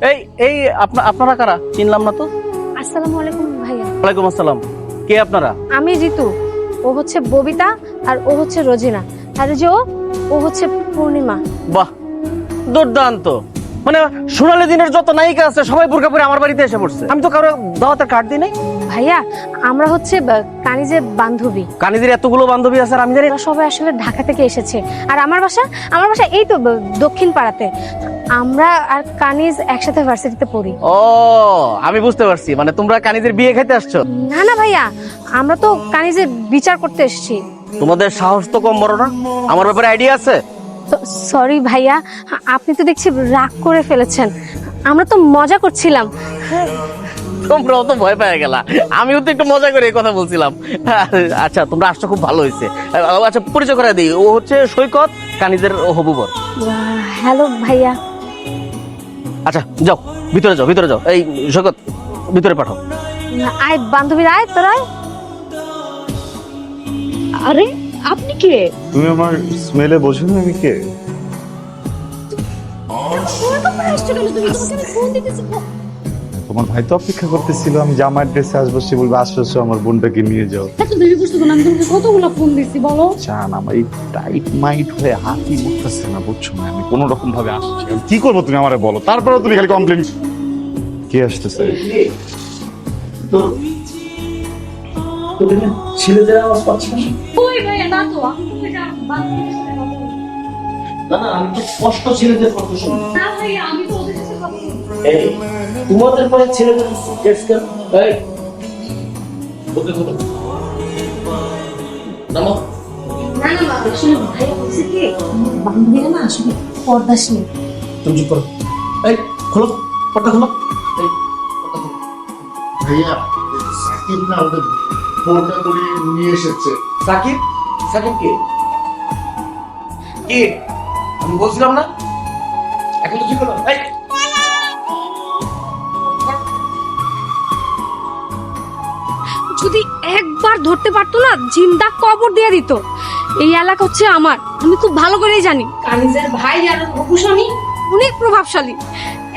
এই এই আপনা- আপনারা কারা? চিনলাম না তো? আসসালামু আলাইকুম ভাইয়া। ওয়ালাইকুম আসসালাম। কে আপনারা? আমি জিতু। ও হচ্ছে ববিতা আর ও হচ্ছে রোজিনা। আর যে ও ও হচ্ছে পূর্ণিমা। বাহ দুর্দান্ত। মানে সোনালী দিনের যত নায়িকা আছে সবাই বোরকা পরে আমার বাড়িতে এসে পড়ছে। আমি তো কারও দাওয়াতের কার্ড দিই নাই। ভাইয়া আমরা হচ্ছে কানিজের বান্ধবী। কানিদের এতগুলো বান্ধবী আছে আর আমি জানি এরা সবাই আসলে ঢাকা থেকে এসেছে। আর আমার বাসা আমার বাসা এই তো দক্ষিণ পাড়াতে। আমরা আর কানিজ একসাথে ভার্সিটিতে পড়ি। ও আমি বুঝতে পারছি। মানে তোমরা কানিদের বিয়ে খেতে আসছো? না না ভাইয়া আমরা তো কানিজের বিচার করতে এসেছি। তোমাদের সাহস তো কম বড় না? আমার ব্যাপারে আইডিয়া আছে? সরি ভাইয়া আপনি তো দেখছি রাগ করে ফেলেছেন। আমরা তো মজা করছিলাম। তোমরাও তো ভয় পেয়ে গেলা। আমিও তো একটু মজা করে এই কথা বলছিলাম। আচ্ছা তোমরা আসছো খুব ভালো হয়েছে। আচ্ছা পরিচয় করে দিই। ও হচ্ছে সৈকত কানিদের হবু বর। হ্যালো ভাইয়া। আচ্ছা যাও ভিতরে যাও ভিতরে যাও। এই সৈকত ভিতরে পাঠাও। আয় বান্ধবীরা আয় তোরা আরে আপনি কে? তুমি আমার স্মেলে বোঝো না আমি কে? তোমার ভাই তো অপেক্ষা করতেছিল আমি জামার ড্রেসে আসব সে বলবে আসো আসো আমার বোনটাকে নিয়ে যাও। এত দেরি করছ কেন আমি তোমাকে কতগুলো ফোন দিছি বলো। জান আমার এই টাইট মাইট হয়ে হাতি উঠতেছে না বুঝছ না আমি কোনো রকম ভাবে আসছি। আমি কি করব তুমি আমারে বলো? তারপরেও তুমি খালি কমপ্লেন কে আসতেছে? ছেলেদের আওয়াজ পাচ্ছি না? তো। না না আমি তো স্পষ্ট ছেলেদের কথা শুনি। না ভাইয়া আমি তো ওদের সাথে কথা এই তোমাদের পরে ছেলেদের গেটস কেন? এই ওকে কত নামো। না না মা, আসলে ভাইয়া বলছে কি বান্ধবীরা না আসলে পর্দাস তুমি চুপ করো। এই খোলো পর্দা খোলো। এই পর্দা খোলো। ভাইয়া সাকিব না ওদের বোরকা নিয়ে এসেছে। সাকিব? সাকিব কে? কে? আমি বলছিলাম না। এখন তো ঠিক হলো। যদি একবার ধরতে পারতো না জিন্দা কবর দিয়ে দিত। এই এলাকা হচ্ছে আমার। আমি খুব ভালো করেই জানি। কানিজের ভাই আর ভূষণী অনেক প্রভাবশালী।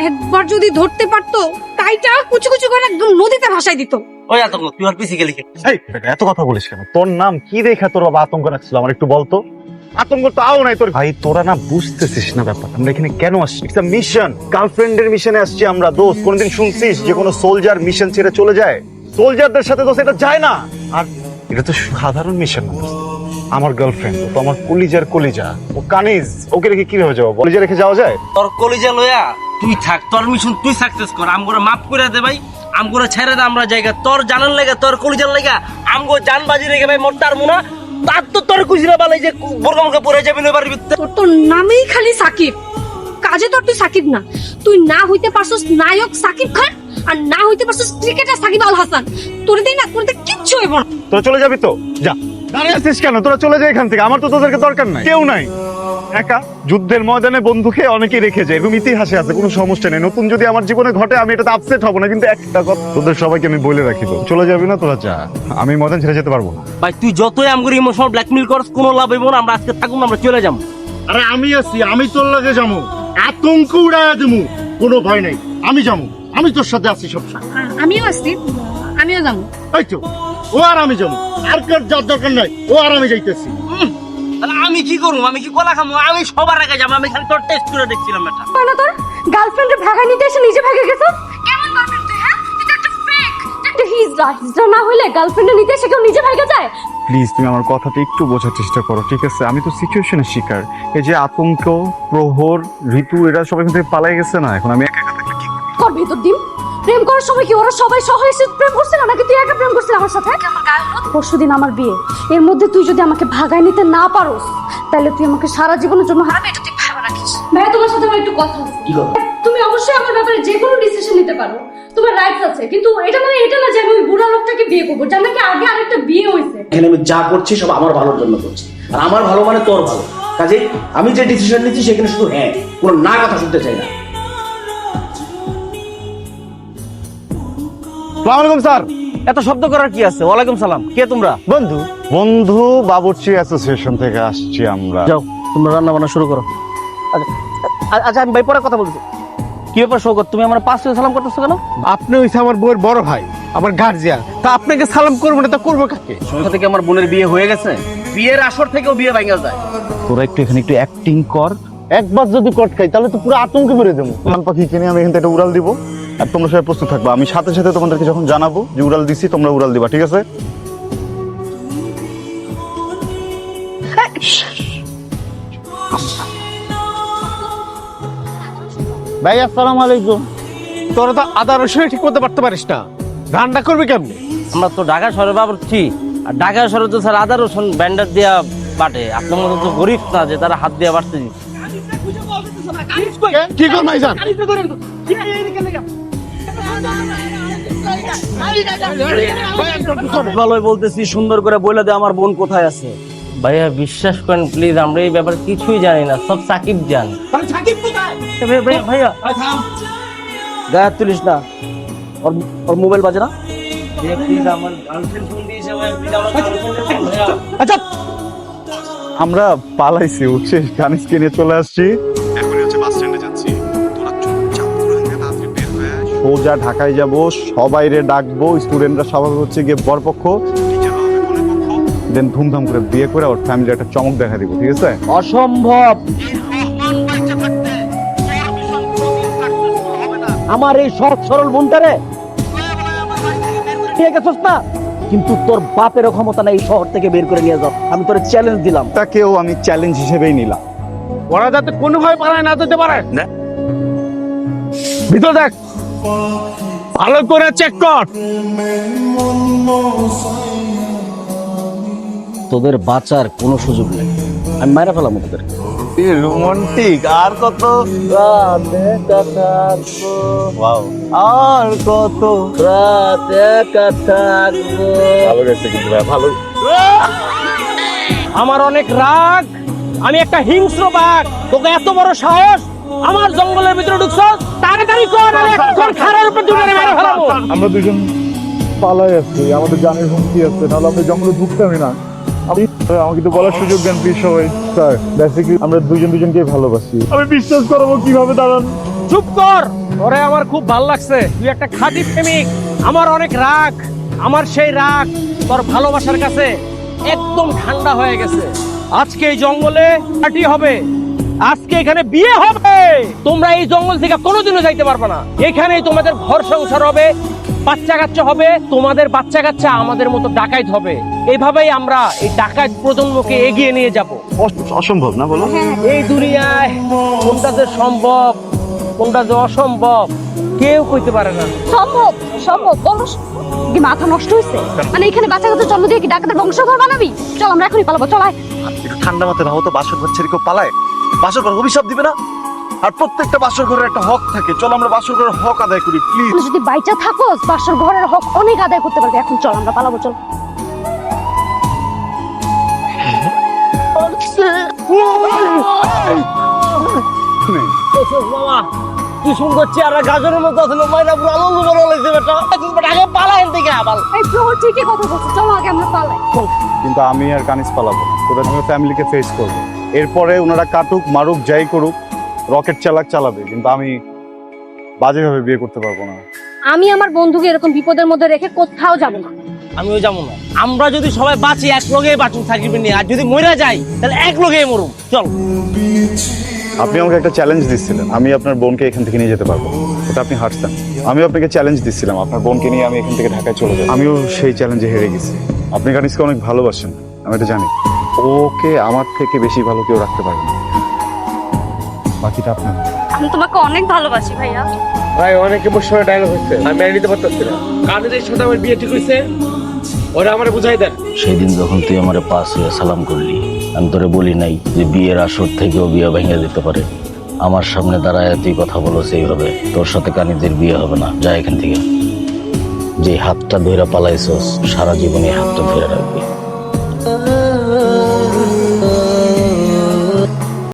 একবার যদি ধরতে পারতো তাইটা কুচু কুচু করে একদম নদীতে ভাসাই দিত। ওই আতঙ্ক তুই আর পিছিয়ে গেলি এই বেটা, এত কথা বলিস কেন? তোর নাম কি দেখা তোর বাবা আতঙ্ক রাখছিল? আমার একটু বলতো আতঙ্ক তো আও নাই তোর। ভাই তোরা না বুঝতেছিস না ব্যাপার। আমরা এখানে কেন আসছি? ইটস মিশন গার্লফ্রেন্ডের মিশনে আসছি আমরা দোস্ত। কোনদিন শুনছিস যে কোনো সোলজার মিশন ছেড়ে চলে যায়? সোলজারদের সাথে দোস্ত এটা যায় না। আর এটা তো সাধারণ মিশন না দোস্ত। আমার গার্লফ্রেন্ড তো আমার কলিজার কলিজা। ও কানিজ ওকে রেখে কীভাবে যাব? কলিজা রেখে যাওয়া যায়? তোর কলিজা লয়া তুই থাক তোর মিশন তুই সাকসেস কর। আমগোরা মাফ করে দে ভাই আমগোরা ছেড়ে দে আমরা জায়গা। তোর জানার লাগা তোর কলিজার লাগা আমগো জান বাজি রেখে ভাই মরতার মুনা তার তো তোর কুজিরা বালাই যে বোরকা পরে যাবি না এবার তোর তোর নামেই খালি সাকিব। কাজে তোর তুই সাকিব না। তুই না হইতে পারছস নায়ক সাকিব খান আর না হইতে পারছস ক্রিকেটার সাকিব আল হাসান। তোর দেই না তোর কিচ্ছু হইব না। তোরা চলে যাবি তো? যা। দাঁড়িয়ে আছিস কেন? তোরা চলে যা এখান থেকে। আমার তো তোদেরকে দরকার নাই। কেউ নাই। একা? যুদ্ধের ময়দানে বন্ধুকে অনেকেই রেখে যায় এরকম ইতিহাসে আছে কোনো সমস্যা নেই। নতুন যদি আমার জীবনে ঘটে আমি এটাতে আপসেট হব না কিন্তু একটা কথা তোদের সবাইকে আমি বলে রাখি তো। চলে যাবি না তোরা যা। আমি ময়দান ছেড়ে যেতে পারব না। ভাই তুই যতই আমগোর ইমোশনাল ব্ল্যাকমেল করস কোনো লাভ হইব না আমরা আজকে থাকুন আমরা চলে যাব। আরে আমি আছি আমি তোর লাগে যাব। আতঙ্ক উড়াইয়া দেবো কোনো ভয় নাই। আমি যাব আমি তোর সাথে আছি সব সময়। আমিও আসছি আমিও যাব। এই তো ও আর আমি যাব। আর কার যার দরকার নাই ও আর আমি যাইতেছি। তাহলে আমি কি করব? আমি কি কলা খামো আমি সবার আগে যাব। আমি খালি তোর টেস্ট করে দেখছিলাম এটা। না তোর? গার্লফ্রেন্ডের ভাগা নিতে এসে নিজে ভাগে গেছ? কেমন গার্লফ্রেন্ড তুই হ্যাঁ? তুই তো একটা ফেক একটা হিজড়া হিজড়া না হইলে গার্লফ্রেন্ডে নিতে এসে কেউ নিজে ভাগে যায়? প্লিজ তুমি আমার কথাটা একটু বোঝার চেষ্টা করো ঠিক আছে? আমি তো সিচুয়েশনের শিকার। এই যে আতঙ্ক প্রহর ঋতু এরা সবাই থেকে পালাই গেছে না? এখন আমি একা ভিতর দিন প্রেম করার সময় কি ওরা সবাই সহ এসে প্রেম করছিল নাকি তুই একা প্রেম করছিস আমার সাথে? পরশু দিন আমার বিয়ে। এর মধ্যে তুই যদি আমাকে ভাগায় নিতে না পারোস তাহলে তুই আমাকে সারা জীবনের জন্য হারাবে। এটা তুই ভাবা রাখিস। ভাইয়া তোমার সাথে আমার একটু কথা আছে। কি কথা? তুমি অবশ্যই আমার ব্যাপারে যে কোনো ডিসিশন নিতে পারো। তোমার রাইটস আছে। কিন্তু এটা মানে এটা না যে আমি ওই বুড়া লোকটাকে বিয়ে করব। যার নাকি আগে আরেকটা বিয়ে হয়েছে। এখানে আমি যা করছি সব আমার ভালোর জন্য করছি। আর আমার ভালো মানে তোর ভালো। কাজে আমি যে ডিসিশন নিচ্ছি সেখানে শুধু হ্যাঁ। কোনো না কথা শুনতে চাই না। সালাম আলাইকুম স্যার। এত শব্দ করার কি আছে? ওয়ালাইকুম সালাম। কে তোমরা? বন্ধু। বন্ধু বাবুর্চি অ্যাসোসিয়েশন থেকে আসছি আমরা। যাও তোমরা রান্না বান্না শুরু করো। আচ্ছা আচ্ছা আমি ভাই পরে কথা বলছি। কি ব্যাপার শোকত তুমি আমার পাঁচ সালাম করতেছো কেন? আপনি হইছে আমার বউয়ের বড় ভাই আমার গার্জিয়ান তা আপনাকে সালাম করব না তা করব কাকে? থেকে আমার বোনের বিয়ে হয়ে গেছে? বিয়ের আসর থেকেও বিয়ে ভাঙা যায়। তোরা একটু এখানে একটু অ্যাক্টিং কর। একবার যদি কট খাই তাহলে তো পুরো আতঙ্কে বেড়ে যাব। মান পাখি কিনে আমি এখান থেকে একটা উড়াল দিব। আর তোমরা সবাই প্রস্তুত থাকবে। আমি সাথে সাথে তোমাদেরকে যখন জানাব যে উড়াল দিছি তোমরা উড়াল দিবা ঠিক আছে? ভাই আসসালামু আলাইকুম। তোরা তো আদা রসুন ঠিক করতে পারতে পারিস না। রান্না করবি কেমনি? আমরা তো ঢাকা শহরে বাবুর্চি। আর ঢাকা শহরে তো স্যার আদা রসুন ব্যান্ডার দেওয়া বাটে। আপনার মতো তো গরিব না যে তারা হাত দিয়ে বাড়তে কি? কর ভাইজান ভালোই বলতেছি সুন্দর করে বলে দে আমার বোন কোথায় আছে? ভাইয়া বিশ্বাস করেন প্লিজ আমরা এই ব্যাপারে কিছুই জানি না সব সাকিব জান। ভাইয়া। গায়ে তুলিস না। ওর মোবাইল বাজে না? আমার ভাইয়া। আচ্ছা আমরা পালাইছি উঠছে কানিস কিনে চলে আসছি। সোজা ঢাকায় যাব সবাই রে ডাকবো স্টুডেন্টরা সবাই হচ্ছে গিয়ে বরপক্ষ। দেন ধুমধাম করে বিয়ে করে ওর ফ্যামিলি একটা চমক দেখা দিব ঠিক আছে? অসম্ভব! আমার এই সৎ সরল বোনটারে ঠিক আছে না? কিন্তু তোর বাপেরও ক্ষমতা নাই এই শহর থেকে বের করে নিয়ে যাও আমি তোর চ্যালেঞ্জ দিলাম। তাকেও আমি চ্যালেঞ্জ হিসেবেই নিলাম। ওরা যাতে কোনোভাবে পারায় না যেতে পারে। না। ভিতর দেখ। ভালো করে চেক কর। তোদের বাঁচার কোনো সুযোগ নেই। আমি মারা ফেলাম তোদের রোমান্টিক আর কত? Wow. আর কত ভালো গেছে কিন্তু ভালো। আমার অনেক রাগ। আমি একটা হিংস্র বাঘ। তোকে এত বড় সাহস? আমার জঙ্গলের ভিতরে ঢুকছস তাড়াতাড়ি কর আমি এখন খারার উপর দুটো মেরে ফেলাবো। আমরা দুজন পালাই আছি আমাদের জানের হুমকি আছে নাহলে আমরা জঙ্গলে ঢুকতামই না। আমি আমাকে তো বলার সুযোগ দেন প্লিজ সবাই। স্যার বেসিক্যালি আমরা দুজন দুজনকে ভালোবাসি। আমি বিশ্বাস করব কীভাবে দাঁড়ান। চুপ কর! ওরে আমার খুব ভালো লাগছে। তুই একটা খাঁটি প্রেমিক। আমার অনেক রাগ। আমার সেই রাগ তোর ভালোবাসার কাছে একদম ঠান্ডা হয়ে গেছে। আজকে এই জঙ্গলে পার্টি হবে। আজকে এখানে বিয়ে হবে। তোমরা এই জঙ্গল থেকে কোনোদিনও যাইতে পারবে না। এখানেই তোমাদের ঘর সংসার হবে বাচ্চা কাচ্চা হবে তোমাদের বাচ্চা কাচ্চা আমাদের মতো ডাকাইত হবে। এভাবেই আমরা এই ডাকাইত প্রজন্মকে এগিয়ে নিয়ে যাব। অসম্ভব না বলো? এই দুনিয়ায় কোনটা যে সম্ভব কোনটা যে অসম্ভব কেউ কইতে পারে না সম্ভব সম্ভব বলো কি মাথা নষ্ট হয়েছে মানে এখানে বাচ্চা কাচ্চা জন্ম দিয়ে কি ডাকাতের বংশধর বানাবি চল আমরা এখনই পালাবো চল আয় একটু ঠান্ডা মাথায় রাখো তো বাসর ঘর ছেড়ে কেউ পালায় বাসর ঘর অভিশাপ দিবে না আর প্রত্যেকটা বাসর ঘরের একটা হক থাকে চলো আমরা বাসর ঘরের হক আদায় করি প্লিজ যদি বাইচা থাকোস বাসর ঘরের হক অনেক আদায় করতে পারবি এখন চল আমরা পালাবো চল বাবা কি সুন্দর চেহারা গাজরের মতো আছে মাইনা পুরো আনন্দ বড় লাগছে বেটা। বেটা আগে পালাইন থেকে আবার। এই প্রহর ঠিকই কথা বলছে চলো আগে আমরা পালাই। কিন্তু আমি আর কানিস পালাবো। তোরা আমার ফ্যামিলিকে ফেস করব। এরপরে ওনারা কাটুক মারুক যাই করুক রকেট চালাক চালাবে কিন্তু আমি বাজেভাবে বিয়ে করতে পারব না। আমি আমার বন্ধুকে এরকম বিপদের মধ্যে রেখে কোথাও যাব না। আমিও যাব না। আমরা যদি সবাই বাঁচি এক লগে বাঁচুন থাকিবে নিয়ে আর যদি মরে যাই তাহলে এক লগে মরুম চল। আপনি আমাকে একটা চ্যালেঞ্জ দিচ্ছিলেন। আমি আপনার বোনকে এখান থেকে নিয়ে যেতে পারব। ওটা আপনি হারছেন আমি আপনাকে চ্যালেঞ্জ দিচ্ছিলাম। আপনার বোনকে নিয়ে আমি এখান থেকে ঢাকায় চলে যাই আমিও সেই চ্যালেঞ্জে হেরে গেছি। আপনি কানিসকে অনেক ভালোবাসেন। আমি এটা জানি। ওকে আমার থেকে বেশি ভালো কেউ রাখতে পারবে না। বাকিটা আপনার। আমি তোমাকে অনেক ভালোবাসি ভাইয়া। ভাই অনেক ইমোশনাল ডায়লগ হচ্ছে। আমি মেনে নিতে পারতেছি না। কাদের সাথে আমার বিয়ে ঠিক হয়েছে? ওরা আমার বুঝাই দেন। সেদিন যখন তুই আমার পাশ হয়ে সালাম করলি আমি তোরে বলি নাই যে বিয়ের আসর থেকেও বিয়ে ভেঙে দিতে পারে। আমার সামনে দাঁড়ায় তুই কথা বলো সেইভাবে। তোর সাথে কানিদের বিয়ে হবে না। যা এখান থেকে। যে হাতটা ধরে পালাইছ সারা জীবনে হাতটা ধরে রাখবি।